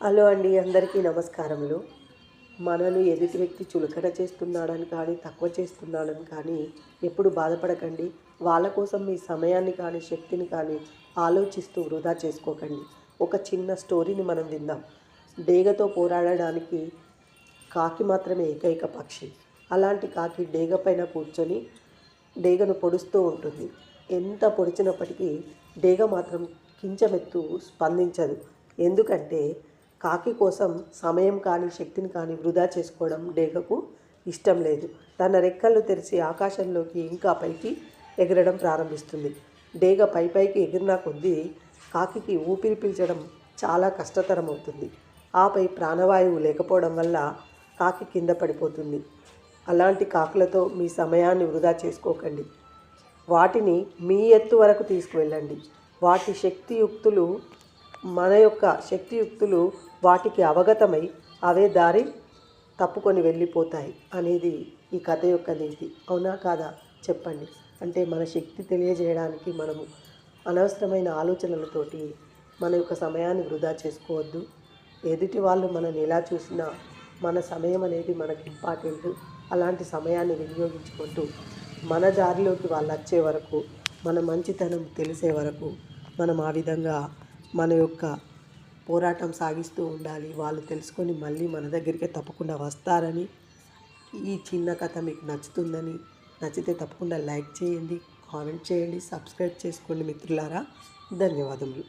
Hello అండి అందరికీ నమస్కారములు. మనను ఎదుటి వ్యక్తి చులకన చేస్తున్నాడని కానీ తక్కువ చేస్తున్నాడని కానీ ఎప్పుడు బాధపడకండి. వాళ్ళ కోసం మీ సమయాన్ని కానీ శక్తిని కానీ ఆలోచిస్తూ వృధా చేసుకోకండి. ఒక చిన్న స్టోరీని మనం విందాం. డేగతో పోరాడడానికి కాకి మాత్రమే ఏకైక పక్షి. అలాంటి కాకి డేగ పైన కూర్చొని డేగను పొడుస్తూ ఉంటుంది. ఎంత పొడిచినప్పటికీ డేగ మాత్రం కించమెత్తు స్పందించదు. ఎందుకంటే కాకి కోసం సమయం కానీ శక్తిని కానీ వృధా చేసుకోవడం డేగకు ఇష్టం లేదు. తన రెక్కలు తెరిచి ఆకాశంలోకి ఇంకా పైకి ఎగరడం ప్రారంభిస్తుంది. డేగ పై పైకి ఎగిరిన కొద్దీ కాకి ఊపిరి పీల్చడం చాలా కష్టతరం అవుతుంది ఆపై ప్రాణవాయువు లేకపోవడం వల్ల కాకి కింద పడిపోతుంది. అలాంటి కాకులతో మీ సమయాన్ని వృధా చేసుకోకండి. వాటిని మీ ఎత్తు వరకు తీసుకువెళ్ళండి. వాటి శక్తియుక్తులు మన యొక్క శక్తియుక్తులు వాటికి అవగతమై అవే దారి తప్పుకొని వెళ్ళిపోతాయి అనేది ఈ కథ యొక్క నీతి. అవునా కాదా? చెప్పండి. అంటే మన శక్తి తెలియజేయడానికి మనము అనవసరమైన ఆలోచనలతోటి మన యొక్క సమయాన్ని వృధా చేసుకోవద్దు. ఎదుటి వాళ్ళు మనల్ని ఎలా చూసినా మన సమయం అనేది మనకి ఇంపార్టెంట్. అలాంటి సమయాన్ని వినియోగించుకుంటూ మన దారిలోకి వాళ్ళు వచ్చే వరకు మన మంచితనం తెలిసే వరకు మనం ఆ విధంగా మన యొక్క పోరాటం సాగిస్తూ ఉండాలి. వాళ్ళు తెలుసుకొని మళ్ళీ మన దగ్గరికి తప్పకుండా వస్తారని ఈ చిన్న కథ మీకు నచ్చుతుందని నచ్చితే తప్పకుండా లైక్ చేయండి కామెంట్ చేయండి సబ్స్క్రైబ్ చేసుకోండి మిత్రులారా. ధన్యవాదములు.